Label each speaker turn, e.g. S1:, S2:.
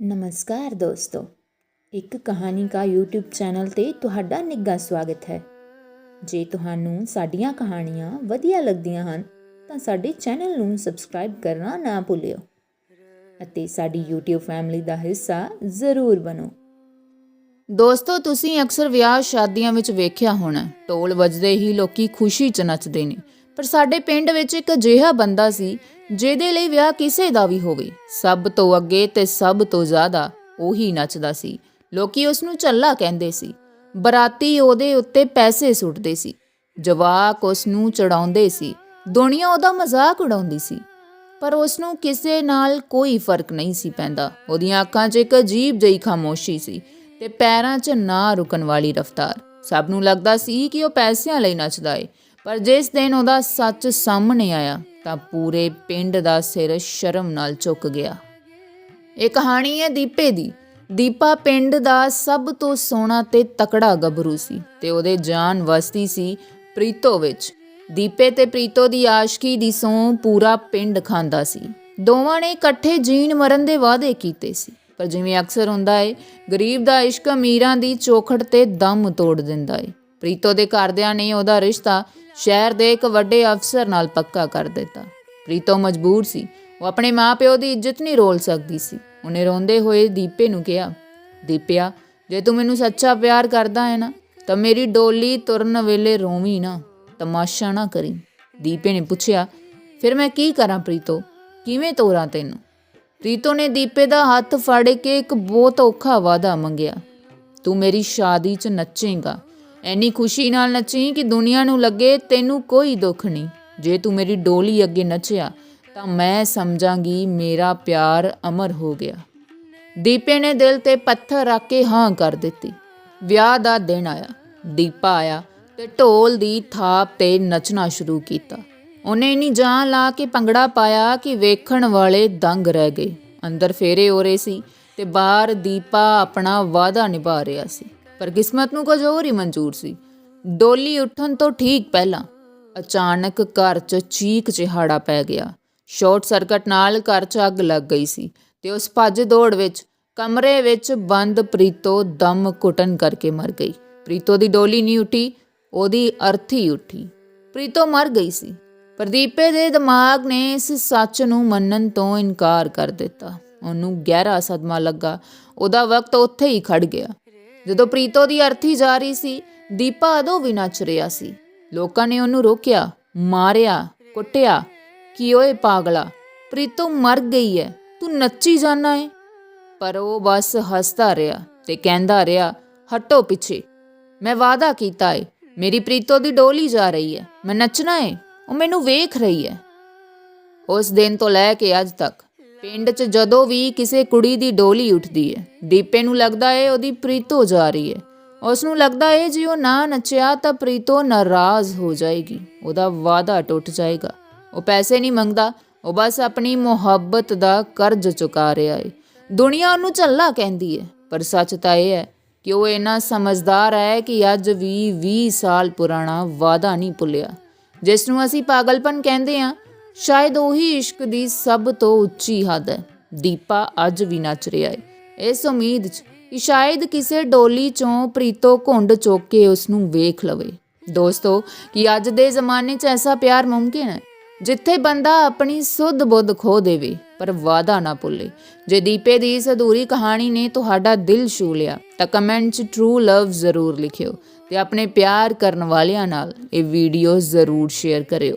S1: ਨਮਸਕਾਰ ਦੋਸਤੋ। ਇੱਕ ਕਹਾਣੀ ਕਾ YouTube ਚੈਨਲ ਤੇ ਤੁਹਾਡਾ ਨਿੱਘਾ ਸਵਾਗਤ ਹੈ। ਜੇ ਤੁਹਾਨੂੰ ਸਾਡੀਆਂ ਕਹਾਣੀਆਂ ਵਧੀਆ ਲੱਗਦੀਆਂ ਹਨ, ਤਾਂ ਸਾਡੇ ਚੈਨਲ ਨੂੰ ਸਬਸਕ੍ਰਾਈਬ ਕਰਨਾ ਨਾ ਭੁੱਲਿਓ ਅਤੇ ਸਾਡੀ YouTube ਫੈਮਿਲੀ ਦਾ ਹਿੱਸਾ ਜ਼ਰੂਰ ਬਣੋ।
S2: ਦੋਸਤੋ, ਤੁਸੀਂ ਅਕਸਰ ਵਿਆਹ ਸ਼ਾਦੀਆਂ ਵਿੱਚ ਵੇਖਿਆ ਹੋਣਾ, ਢੋਲ ਵੱਜਦੇ ਹੀ ਲੋਕੀ ਖੁਸ਼ੀ 'ਚ ਨੱਚਦੇ ਨੇ। ਪਰ ਸਾਡੇ ਪਿੰਡ ਵਿੱਚ ਇੱਕ ਅਜਿਹਾ ਬੰਦਾ ਸੀ ਜਿਹਦੇ ਲਈ ਵਿਆਹ ਕਿਸੇ ਦਾ ਵੀ ਹੋਵੇ, ਸਭ ਤੋਂ ਅੱਗੇ ਤੇ ਸਭ ਤੋਂ ਜ਼ਿਆਦਾ ਉਹੀ ਨੱਚਦਾ ਸੀ। ਲੋਕੀ ਉਸ ਨੂੰ ਝੱਲਾ ਕਹਿੰਦੇ ਸੀ। ਬਰਾਤੀ ਉਹਦੇ ਉੱਤੇ ਪੈਸੇ ਸੁੱਟਦੇ ਸੀ। ਜਵਾਕ ਉਸ ਨੂੰ ਚੜਾਉਂਦੇ ਸੀ। ਦੁਨੀਆ ਉਹਦਾ ਮਜ਼ਾਕ ਉਡਾਉਂਦੀ ਸੀ। ਪਰ ਉਸ ਨੂੰ ਕਿਸੇ ਨਾਲ ਕੋਈ ਫ਼ਰਕ ਨਹੀਂ ਸੀ ਪੈਂਦਾ। ਉਹਦੀਆਂ ਅੱਖਾਂ 'ਚ ਇੱਕ ਅਜੀਬ ਜਿਹੀ ਖਾਮੋਸ਼ੀ ਸੀ ਤੇ ਪੈਰਾਂ 'ਚ ਨਾ ਰੁਕਣ ਵਾਲੀ ਰਫ਼ਤਾਰ। ਸਭ ਨੂੰ ਲੱਗਦਾ ਸੀ ਕਿ ਉਹ ਪੈਸਿਆਂ ਲਈ ਨੱਚਦਾ ਏ। ਪਰ ਜਿਸ ਦਿਨ ਉਹਦਾ ਸੱਚ ਸਾਹਮਣੇ ਆਇਆ, ਤਾਂ ਪੂਰੇ ਪਿੰਡ ਦਾ ਸਿਰ ਸ਼ਰਮ ਨਾਲ ਝੁਕ ਗਿਆ। ਇਹ ਕਹਾਣੀ ਹੈ ਦੀਪੇ ਦੀ। ਦੀਪਾ ਪਿੰਡ ਦਾ ਸਭ ਤੋਂ ਸੋਹਣਾ ਤੇ ਤਕੜਾ ਗੱਭਰੂ ਸੀ ਤੇ ਉਹਦੇ ਜਾਨ ਵਸਦੀ ਸੀ ਪ੍ਰੀਤੋ ਵਿੱਚ। ਦੀਪੇ ਤੇ ਪ੍ਰੀਤੋ ਦੀ ਆਸ਼ਕੀ ਦੀ ਸੌਂ ਪੂਰਾ ਪਿੰਡ ਖਾਂਦਾ ਸੀ। ਦੋਵਾਂ ਨੇ ਇਕੱਠੇ ਜੀਣ ਮਰਨ ਦੇ ਵਾਅਦੇ ਕੀਤੇ ਸੀ। ਪਰ ਜਿਵੇਂ ਅਕਸਰ ਹੁੰਦਾ ਏ, ਗਰੀਬ ਦਾ ਇਸ਼ਕ ਅਮੀਰਾਂ ਦੀ ਚੋਖੜ ਤੇ ਦਮ ਤੋੜ ਦਿੰਦਾ ਏ। ਪ੍ਰੀਤੋ ਦੇ ਘਰਦਿਆਂ ਨੇ ਉਹਦਾ ਰਿਸ਼ਤਾ ਸ਼ਹਿਰ ਦੇ ਇੱਕ ਵੱਡੇ ਅਫਸਰ ਨਾਲ ਪੱਕਾ ਕਰ ਦਿੱਤਾ। ਪ੍ਰੀਤੋ ਮਜਬੂਰ ਸੀ। ਉਹ ਆਪਣੇ ਮਾਪਿਓ ਦੀ ਇੱਜ਼ਤ ਨਹੀਂ ਰੋਲ ਸਕਦੀ ਸੀ। ਉਹਨੇ ਰੋਂਦੇ ਹੋਏ ਦੀਪੇ ਨੂੰ ਕਿਹਾ, ਦੀਪਿਆ, ਜੇ ਤੂੰ ਮੈਨੂੰ ਸੱਚਾ ਪਿਆਰ ਕਰਦਾ ਹੈ ਨਾ, ਤਾਂ ਮੇਰੀ ਡੋਲੀ ਤੁਰਨ ਵੇਲੇ ਰੋਵੀ ਨਾ, ਤਮਾਸ਼ਾ ਨਾ ਕਰੀ। ਦੀਪੇ ਨੇ ਪੁੱਛਿਆ, ਫਿਰ ਮੈਂ ਕੀ ਕਰਾਂ ਪ੍ਰੀਤੋ? ਕਿਵੇਂ ਤੋਰਾਂ ਤੈਨੂੰ? ਪ੍ਰੀਤੋ ਨੇ ਦੀਪੇ ਦਾ ਹੱਥ ਫੜ ਕੇ ਇੱਕ ਬਹੁਤ ਔਖਾ ਵਾਅਦਾ ਮੰਗਿਆ, ਤੂੰ ਮੇਰੀ ਸ਼ਾਦੀ 'ਚ ਨੱਚੇਂਗਾ ਐਨੀ ਖੁਸ਼ੀ ਨਾਲ ਨੱਚੀ ਕਿ ਦੁਨੀਆ ਨੂੰ ਲੱਗੇ ਤੈਨੂੰ ਕੋਈ ਦੁੱਖ ਨਹੀਂ। ਜੇ ਤੂੰ ਮੇਰੀ ਡੋਲੀ ਅੱਗੇ ਨੱਚਿਆ, ਤਾਂ ਮੈਂ ਸਮਝਾਂਗੀ ਮੇਰਾ ਪਿਆਰ ਅਮਰ ਹੋ ਗਿਆ। ਦੀਪੇ ਨੇ ਦਿਲ ਤੇ ਪੱਥਰ ਰੱਖ ਕੇ ਹਾਂ ਕਰ ਦਿੱਤੀ। ਵਿਆਹ ਦਾ ਦਿਨ ਆਇਆ, ਦੀਪਾ ਆਇਆ ਤੇ ਢੋਲ ਦੀ ਥਾਪ ਤੇ ਨੱਚਣਾ ਸ਼ੁਰੂ ਕੀਤਾ। ਉਹਨੇ ਇਨੀ ਜਾਨ ਲਾ ਕੇ ਭੰਗੜਾ ਪਾਇਆ ਕਿ ਵੇਖਣ ਵਾਲੇ ਦੰਗ ਰਹਿ ਗਏ। ਅੰਦਰ ਫੇਰੇ ਹੋ ਰਹੇ ਸੀ ਤੇ ਬਾਹਰ ਦੀਪਾ ਆਪਣਾ ਵਾਅਦਾ ਨਿਭਾ ਰਿਹਾ ਸੀ। ਪਰ ਕਿਸਮਤ ਨੂੰ ਕੁਝ ਹੋਰ ਹੀ ਮਨਜ਼ੂਰ ਸੀ। ਡੋਲੀ ਉੱਠਣ ਤੋਂ ਠੀਕ ਪਹਿਲਾਂ ਅਚਾਨਕ ਘਰ 'ਚ ਚੀਕ ਚਿਹਾੜਾ ਪੈ ਗਿਆ। ਸ਼ਾਰਟ ਸਰਕਟ ਨਾਲ ਘਰ 'ਚ ਅੱਗ ਲੱਗ ਗਈ ਸੀ ਤੇ ਉਸ ਭੱਜ ਦੌੜ ਵਿੱਚ ਕਮਰੇ ਵਿੱਚ ਬੰਦ ਪ੍ਰੀਤੋ ਦਮ ਘੁਟਨ ਕਰਕੇ ਮਰ ਗਈ। ਪ੍ਰੀਤੋ ਦੀ ਡੋਲੀ ਨਹੀਂ ਉੱਠੀ, ਉਹਦੀ ਅਰਥੀ ਉੱਠੀ। ਪ੍ਰੀਤੋ ਮਰ ਗਈ ਸੀ। ਪ੍ਰਦੀਪੇ ਦੇ ਦਿਮਾਗ ਨੇ ਇਸ ਸੱਚ ਨੂੰ ਮੰਨਣ ਤੋਂ ਇਨਕਾਰ ਕਰ ਦਿੱਤਾ। ਉਹਨੂੰ ਗਹਿਰਾ ਸਦਮਾ ਲੱਗਾ। ਉਹਦਾ ਵਕਤ ਉੱਥੇ ਹੀ ਖੜ ਗਿਆ। ਜਦੋਂ ਪ੍ਰੀਤੋ ਦੀ ਅਰਥੀ ਜਾ ਰਹੀ ਸੀ, ਦੀਪਾ ਅਦੋਂ ਵੀ ਨੱਚ ਰਿਹਾ ਸੀ। ਲੋਕਾਂ ਨੇ ਉਹਨੂੰ ਰੋਕਿਆ, ਮਾਰਿਆ, ਕੁੱਟਿਆ। ਕਿ ਓਏ ਪਾਗਲਾ, ਪ੍ਰੀਤੋ ਮਰ ਗਈ ਹੈ ਤੂੰ ਨੱਚੀ ਜਾਣਾ ਏ। ਪਰ ਉਹ ਬਸ ਹੱਸਦਾ ਰਿਹਾ ਤੇ ਕਹਿੰਦਾ ਰਿਹਾ, ਹਟੋ ਪਿੱਛੇ। ਮੈਂ ਵਾਅਦਾ ਕੀਤਾ ਏ, ਮੇਰੀ ਪ੍ਰੀਤੋ ਦੀ ਡੋਲੀ ਜਾ ਰਹੀ ਹੈ ਮੈਂ ਨੱਚਣਾ ਏ, ਉਹ ਮੈਨੂੰ ਵੇਖ ਰਹੀ ਹੈ ਉਸ ਦਿਨ ਤੋਂ ਲੈ ਕੇ ਅੱਜ ਤੱਕ ਪਿੰਡ 'ਚ ਜਦੋਂ ਵੀ ਕਿਸੇ ਕੁੜੀ ਦੀ ਡੋਲੀ ਉੱਠਦੀ ਹੈ, ਦੀਪੇ ਨੂੰ ਲੱਗਦਾ ਏ ਉਹਦੀ ਪ੍ਰੀਤੋ ਜਾ ਰਹੀ ਹੈ। ਉਸ ਨੂੰ ਲੱਗਦਾ ਏ ਜੇ ਉਹ ਨਾ ਨੱਚਿਆ ਤਾਂ ਪ੍ਰੀਤੋ ਨਾਰਾਜ਼ ਹੋ ਜਾਏਗੀ, ਉਹਦਾ ਵਾਅਦਾ ਟੁੱਟ ਜਾਏਗਾ। ਉਹ ਪੈਸੇ ਨਹੀਂ ਮੰਗਦਾ, ਉਹ ਬਸ ਆਪਣੀ ਮੁਹੱਬਤ ਦਾ ਕਰਜ਼ ਚੁਕਾ ਰਿਹਾ ਏ। ਦੁਨੀਆ ਉਹਨੂੰ ਝੱਲਾ ਕਹਿੰਦੀ ਹੈ ਪਰ ਸੱਚ ਤਾਂ ਇਹ ਹੈ ਕਿ ਉਹ ਇੰਨਾ ਸਮਝਦਾਰ ਹੈ ਕਿ ਅੱਜ ਵੀ 20 ਸਾਲ ਪੁਰਾਣਾ ਵਾਅਦਾ ਨਹੀਂ ਭੁੱਲਿਆ। ਜਿਸ ਨੂੰ ਅਸੀਂ ਪਾਗਲਪਨ ਕਹਿੰਦੇ ਆ ਸ਼ਾਇਦ ਉਹੀ ਇਸ਼ਕ ਦੀ ਸਭ ਤੋਂ ਉੱਚੀ ਹੱਦ ਹੈ। ਦੀਪਾ ਅੱਜ ਵੀ ਨੱਚ ਰਿਹਾ ਹੈ ਇਸ ਉਮੀਦ 'ਚ ਕਿ ਸ਼ਾਇਦ ਕਿਸੇ ਡੋਲੀ ਚੋਂ ਪ੍ਰੀਤੋ ਘੁੰਡ ਚੁੱਕ ਕੇ ਉਸ ਨੂੰ ਵੇਖ ਲਵੇ। ਦੋਸਤੋ, ਕਿ ਅੱਜ ਦੇ ਜ਼ਮਾਨੇ 'ਚ ਐਸਾ ਪਿਆਰ ਮੁਮਕਿਨ ਹੈ? ਜਿੱਥੇ ਬੰਦਾ ਆਪਣੀ ਸੁੱਧ ਬੁੱਧ ਖੋ ਦੇਵੇ, ਪਰ ਵਾਦਾ ਨਾ ਭੁੱਲੇ। ਜੇ ਦੀਪੇ ਦੀ ਇਸ ਅਧੂਰੀ ਕਹਾਣੀ ਨੇ ਤੁਹਾਡਾ ਦਿਲ ਛੂ ਲਿਆ, ਤਾਂ ਕਮੈਂਟ 'ਚ ਟਰੂ ਲਵ ਜ਼ਰੂਰ ਲਿਖਿਓ ਤੇ ਆਪਣੇ ਪਿਆਰ ਕਰਨ ਵਾਲਿਆਂ ਨਾਲ ਇਹ ਵੀਡੀਓ ਜ਼ਰੂਰ ਸ਼ੇਅਰ ਕਰਿਓ।